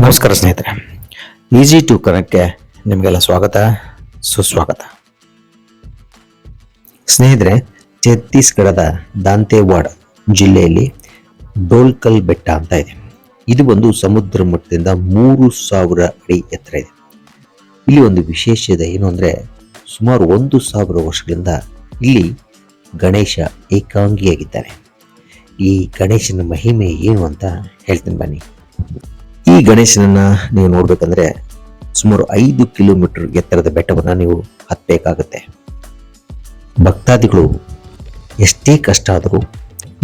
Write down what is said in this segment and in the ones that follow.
ನಮಸ್ಕಾರ ಸ್ನೇಹಿತರೆ. Easy to ಕನೆಕ್ಟ್ಗೆ ನಿಮಗೆಲ್ಲ ಸ್ವಾಗತ, ಸುಸ್ವಾಗತ. ಸ್ನೇಹಿತರೆ, ಛತ್ತೀಸ್ಗಢದ ದಾಂತೇವಾಡ ಜಿಲ್ಲೆಯಲ್ಲಿ ಡೋಲ್ಕಲ್ ಬೆಟ್ಟ ಅಂತ ಇದೆ. ಇದು ಒಂದು ಸಮುದ್ರ ಮಟ್ಟದಿಂದ ಮೂರು ಸಾವಿರ ಅಡಿ ಎತ್ತರ ಇದೆ. ಇಲ್ಲಿ ಒಂದು ವಿಶೇಷತೆ ಏನು ಅಂದರೆ ಸುಮಾರು ಒಂದು ಸಾವಿರ ವರ್ಷಗಳಿಂದ ಇಲ್ಲಿ ಗಣೇಶ ಏಕಾಂಗಿಯಾಗಿದ್ದಾನೆ. ಈ ಗಣೇಶನ ಮಹಿಮೆ ಏನು ಅಂತ ಹೇಳ್ತೀನಿ ಬನ್ನಿ. ಈ ಗಣೇಶನನ್ನ ನೀವು ನೋಡ್ಬೇಕಂದ್ರೆ ಸುಮಾರು ಐದು ಕಿಲೋಮೀಟರ್ ಎತ್ತರದ ಬೆಟ್ಟವನ್ನ ನೀವು ಹತ್ತಬೇಕಾಗುತ್ತೆ. ಭಕ್ತಾದಿಗಳು ಎಷ್ಟೇ ಕಷ್ಟ ಆದರೂ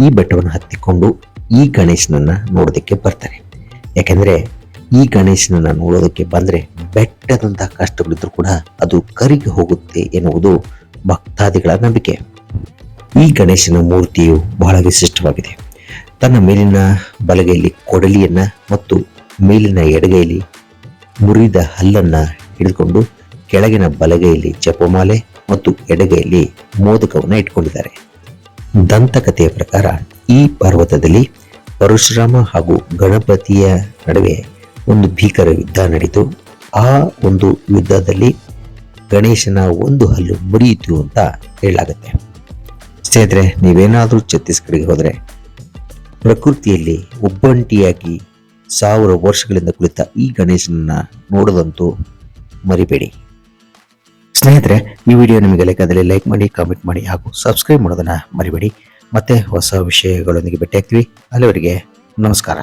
ಈ ಬೆಟ್ಟವನ್ನು ಹತ್ತಿಕೊಂಡು ಈ ಗಣೇಶನನ್ನ ನೋಡೋದಕ್ಕೆ ಬರ್ತಾರೆ. ಯಾಕೆಂದ್ರೆ ಈ ಗಣೇಶನನ್ನ ನೋಡೋದಕ್ಕೆ ಬಂದ್ರೆ ಬೆಟ್ಟದಂತಹ ಕಷ್ಟಗಳಿದ್ರೂ ಕೂಡ ಅದು ಕರಿಗೆ ಹೋಗುತ್ತೆ ಎನ್ನುವುದು ಭಕ್ತಾದಿಗಳ ನಂಬಿಕೆ. ಈ ಗಣೇಶನ ಮೂರ್ತಿಯು ಬಹಳ ವಿಶಿಷ್ಟವಾಗಿದೆ. ತನ್ನ ಮೇಲಿನ ಬಲಗೈಯಲ್ಲಿ ಕೊಡಲಿಯನ್ನ ಮತ್ತು ಮೇಲಿನ ಎಡಗೈಲಿ ಮುರಿದ ಹಲ್ಲನ್ನ ಹಿಡಿದುಕೊಂಡು ಕೆಳಗಿನ ಬಲಗೈಲಿ ಜಪಮಾಲೆ ಮತ್ತು ಎಡಗೈಯಲ್ಲಿ ಮೋದಕವನ್ನು ಇಟ್ಕೊಂಡಿದ್ದಾರೆ. ದಂತಕಥೆಯ ಪ್ರಕಾರ ಈ ಪರ್ವತದಲ್ಲಿ ಪರಶುರಾಮ ಹಾಗೂ ಗಣಪತಿಯ ನಡುವೆ ಒಂದು ಭೀಕರ ಯುದ್ಧ ನಡೆಯಿತು ಆ ಒಂದು ಯುದ್ಧದಲ್ಲಿ ಗಣೇಶನ ಒಂದು ಹಲ್ಲು ಮುರಿಯಿತು ಅಂತ ಹೇಳಲಾಗುತ್ತೆ. ಸ್ನೇಹಿತರೆ, ನೀವೇನಾದರೂ ಛತ್ತೀಸ್ಗಢಗೆ ಹೋದರೆ ಪ್ರಕೃತಿಯಲ್ಲಿ ಒಬ್ಬಂಟಿಯಾಗಿ ಸಾವಿರ ವರ್ಷಗಳಿಂದ ಕುಳಿತ ಈ ಗಣೇಶನನ್ನ ನೋಡೋದಂತೂ ಮರಿಬೇಡಿ. ಸ್ನೇಹಿತರೆ, ಈ ವಿಡಿಯೋ ನಿಮಗೆ ಲೆಕ್ಕದಲ್ಲಿ ಲೈಕ್ ಮಾಡಿ, ಕಾಮೆಂಟ್ ಮಾಡಿ ಹಾಗೂ ಸಬ್ಸ್ಕ್ರೈಬ್ ಮಾಡೋದನ್ನ ಮರಿಬೇಡಿ. ಮತ್ತೆ ಹೊಸ ವಿಷಯಗಳೊಂದಿಗೆ ಭೇಟಿಯಾಗ್ತೀವಿ. ಅಲ್ಲಿವರೆಗೆ ನಮಸ್ಕಾರ.